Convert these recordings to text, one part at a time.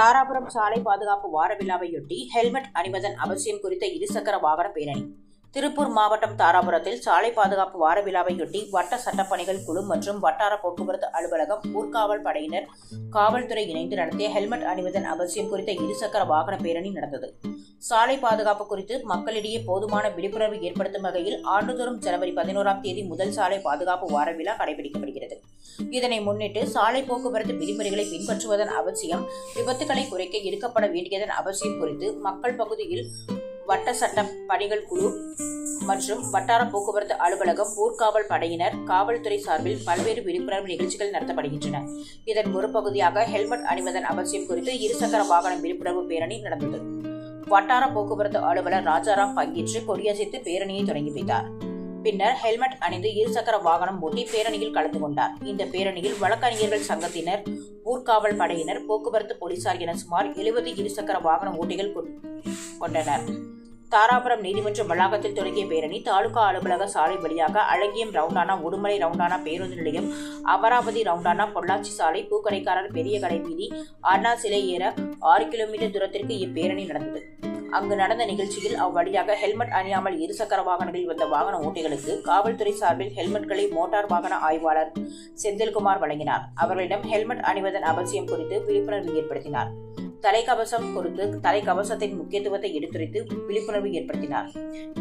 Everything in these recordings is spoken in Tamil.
தாராபுரம் சாலை பாதுகாப்பு வார விழாவையொட்டி ஹெல்மெட் அணிவதன் அவசியம் குறித்த இருசக்கர வாகன பேரணி. திருப்பூர் மாவட்டம் தாராபுரத்தில் சாலை பாதுகாப்பு வார விழாவையொட்டி வட்ட சட்டப்பணிகள் குழு மற்றும் வட்டார போக்குவரத்து அலுவலகம் ஊர்காவல் படையினர் காவல்துறை இணைந்து நடத்திய ஹெல்மெட் அணிவதன் அவசியம் குறித்த இருசக்கர வாகன பேரணி நடந்தது. சாலை பாதுகாப்பு குறித்து மக்களிடையே போதுமான விழிப்புணர்வு ஏற்படுத்தும் வகையில் ஆண்டுதோறும் ஜனவரி பதினோராம் தேதி முதல் சாலை பாதுகாப்பு வார விழா கடைபிடிக்கப்படுகிறது. இதனை முன்னிட்டு சாலை போக்குவரத்து விதிமுறைகளை பின்பற்றுவதன் அவசியம் விபத்துகளை குறைக்க எடுக்கப்பட வேண்டியதன் அவசியம் குறித்து மக்கள் பகுதியில் வட்ட சட்ட பணிகள் குழு மற்றும் வட்டார போக்குவரத்து அலுவலகம் ஊர்காவல் படையினர் காவல்துறை சார்பில் பல்வேறு விழிப்புணர்வு நிகழ்ச்சிகள் நடத்தப்படுகின்றன. இதன் ஒரு பகுதியாக ஹெல்மெட் அணிவதன் அவசியம் குறித்து இருசக்கர வாகன விழிப்புணர்வு பேரணி நடந்தது. வட்டார போக்குவரத்து அலுவலர் ராஜாராம் பங்கேற்று கொடியசைத்து பேரணியை தொடங்கி வைத்தார். பின்னர் ஹெல்மெட் அணிந்து இருசக்கர வாகனம் ஓட்டி பேரணியில் கலந்து கொண்டார். இந்த பேரணியில் வழக்கறிஞர்கள் சங்கத்தினர் ஊர்காவல் படையினர் போக்குவரத்து போலீசார் என சுமார் எழுபது இருசக்கர வாகன ஓட்டிகள் கொ- கொண்டனர். தாராபுரம் நீதிமன்ற வளாகத்தில் தொடங்கிய பேரணி தாலுகா அலுவலக சாலை வழியாக அழகியம் ரவுண்டானா உடுமலை ரவுண்டானா பேருந்து நிலையம் அமராவதி ரவுண்டானா பொள்ளாச்சி சாலை பூக்கடைக்காரர் பெரிய கடை வீதி அண்ணா சிலை ஏற ஆறு கிலோமீட்டர் தூரத்திற்கு இப்பேரணி நடந்தது. அங்கு நடந்த நிகழ்ச்சியில் அவ்வழியாக ஹெல்மெட் அணியாமல் இருசக்கர வாகனங்களில் வந்த வாகன ஓட்டிகளுக்கு காவல்துறை சார்பில் ஹெல்மெட்களை மோட்டார் வாகன ஆய்வாளர் செந்தில்குமார் வழங்கினார். அவர்களிடம் ஹெல்மெட் அணிவதன் அவசியம் குறித்து விழிப்புணர்வு ஏற்படுத்தினார். தலைக்கவசம் கொடுத்து தலைக்கவசத்தின் முக்கியத்துவத்தை எடுத்துரைத்து விழிப்புணர்வு ஏற்படுத்தினார்.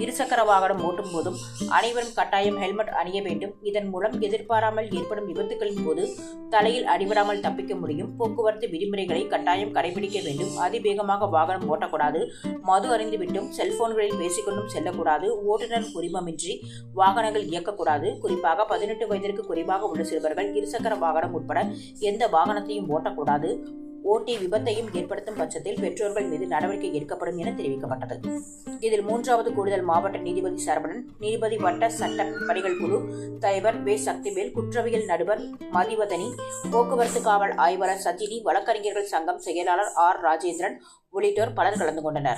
இருசக்கர வாகனம் ஓட்டும் போதும் அனைவரும் கட்டாயம் ஹெல்மெட் அணிய வேண்டும். இதன் மூலம் எதிர்பாராமல் ஏற்படும் விபத்துகளின் போது தலையில் அடிபடாமல் தப்பிக்க முடியும். போக்குவரத்து விதிமுறைகளை கட்டாயம் கடைபிடிக்க வேண்டும். அதிவேகமாக வாகனம் ஓட்டக்கூடாது. மது அறிந்துவிட்டும் செல்போன்களில் பேசிக்கொண்டும் செல்லக்கூடாது. ஓட்டுநர் உரிமமின்றி வாகனங்கள் இயக்கக்கூடாது. குறிப்பாக பதினெட்டு வயதிற்கு குறைவாக உள்ள சிறுவர்கள் இருசக்கர வாகனம் உட்பட எந்த வாகனத்தையும் ஓட்டக்கூடாது. ஓட்டி விபத்தையும் ஏற்படுத்தும் பட்சத்தில் பெற்றோர்கள் மீது நடவடிக்கை எடுக்கப்படும் என தெரிவிக்கப்பட்டது. இதில் மூன்றாவது கூடுதல் மாவட்ட நீதிபதி சரவணன் நீதிபதி வட்ட சட்ட பணிகள் குழு தலைவர் வே சக்திவேல் குற்றவியல் நடுவர் மதிவதனி போக்குவரத்து காவல் ஆய்வாளர் சஜினி வழக்கறிஞர்கள் சங்கம் செயலாளர் ஆர். ராஜேந்திரன் உள்ளிட்டோர் பலர் கலந்து கொண்டனர்.